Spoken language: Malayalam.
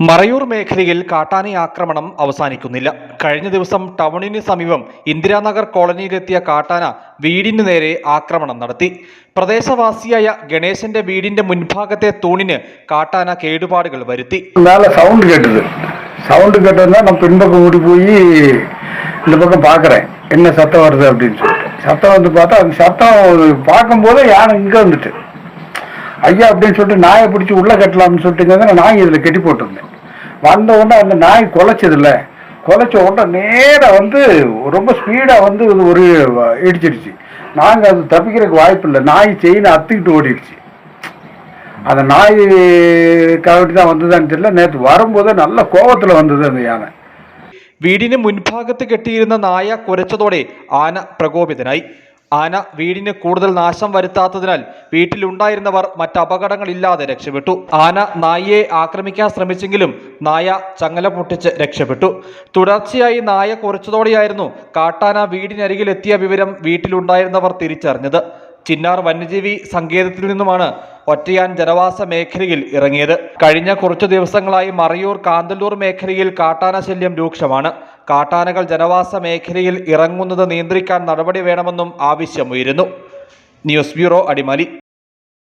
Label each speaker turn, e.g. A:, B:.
A: മറയൂർ മേഖലയിൽ കാട്ടാന ആക്രമണം അവസാനിക്കുന്നില്ല കഴിഞ്ഞ ദിവസം ടൗണിന് സമീപം ഇന്ദിരാനഗർ കോളനിയിലെത്തിയ കാട്ടാന വീടിന് നേരെ ആക്രമണം നടത്തി പ്രദേശവാസിയായ ഗണേശന്റെ വീടിന്റെ മുൻഭാഗത്തെ തൂണിന് കാട്ടാന കേടുപാടുകൾ വരുത്തി
B: மேலே சவுண்டு கேட்டுது சவுண்டு கேட்டதுனா நான் பின்பக்கம் ஓடி போய் இந்த பக்கம் பார்க்குறேன் என்ன சத்தம் வருது அப்படின்னு சொல்லிட்டு சத்தம் வந்து பார்த்தா அந்த சத்தம் பார்க்கும்போது யானை இங்கே வந்துட்டு ஐயா அப்படின்னு சொல்லிட்டு நாயை பிடிச்சி உள்ளே கட்டலாம்னு சொல்லிட்டு நான் நாய் இதில் கட்டி போட்டிருந்தேன் வந்த உடனே அந்த நாய் குலைச்சதில்ல குலைச்ச உடனே நேராக வந்து ரொம்ப ஸ்பீடாக வந்து இது ஒரு இடிச்சிடுச்சு நாங்கள் அது தப்பிக்கிறதுக்கு வாய்ப்பு இல்லை நாய் செயினை அத்துக்கிட்டு ஓடிடுச்சு அந்த நாய் கவட்டி தான் வந்ததான்னு தெரியல நேற்று வரும்போது நல்ல கோவத்தில் வந்தது அந்த யானை
A: വീടിന് മുൻഭാഗത്ത് കെട്ടിയിരുന്ന നായ കുരച്ചതോടെ ആന പ്രകോപിതനായി ആന വീടിന് കൂടുതൽ നാശം വരുത്താത്തതിനാൽ വീട്ടിലുണ്ടായിരുന്നവർ മറ്റ് അപകടങ്ങളില്ലാതെ രക്ഷപ്പെട്ടു. ആന നായയെ ആക്രമിക്കാൻ ശ്രമിച്ചെങ്കിലും നായ ചങ്ങല പൊട്ടിച്ച് രക്ഷപ്പെട്ടു. തുടർച്ചയായി നായ കുറച്ചതോടെയായിരുന്നു കാട്ടാന വീടിനരികിലെത്തിയ വിവരം വീട്ടിലുണ്ടായിരുന്നവർ തിരിച്ചറിഞ്ഞത്. ചിന്നാർ വന്യജീവി സങ്കേതത്തിൽ നിന്നുമാണ് ഒറ്റയാൻ ജനവാസ മേഖലയിൽ ഇറങ്ങിയത്. കഴിഞ്ഞ കുറച്ചു ദിവസങ്ങളായി മറയൂർ കാന്തല്ലൂർ മേഖലയിൽ കാട്ടാന ശല്യം രൂക്ഷമാണ്. കാട്ടാനകൾ ജനവാസ മേഖലയിൽ ഇറങ്ങുന്നത് നിയന്ത്രിക്കാൻ നടപടി വേണമെന്നും ആവശ്യമുയരുന്നു. News bureau Adimali.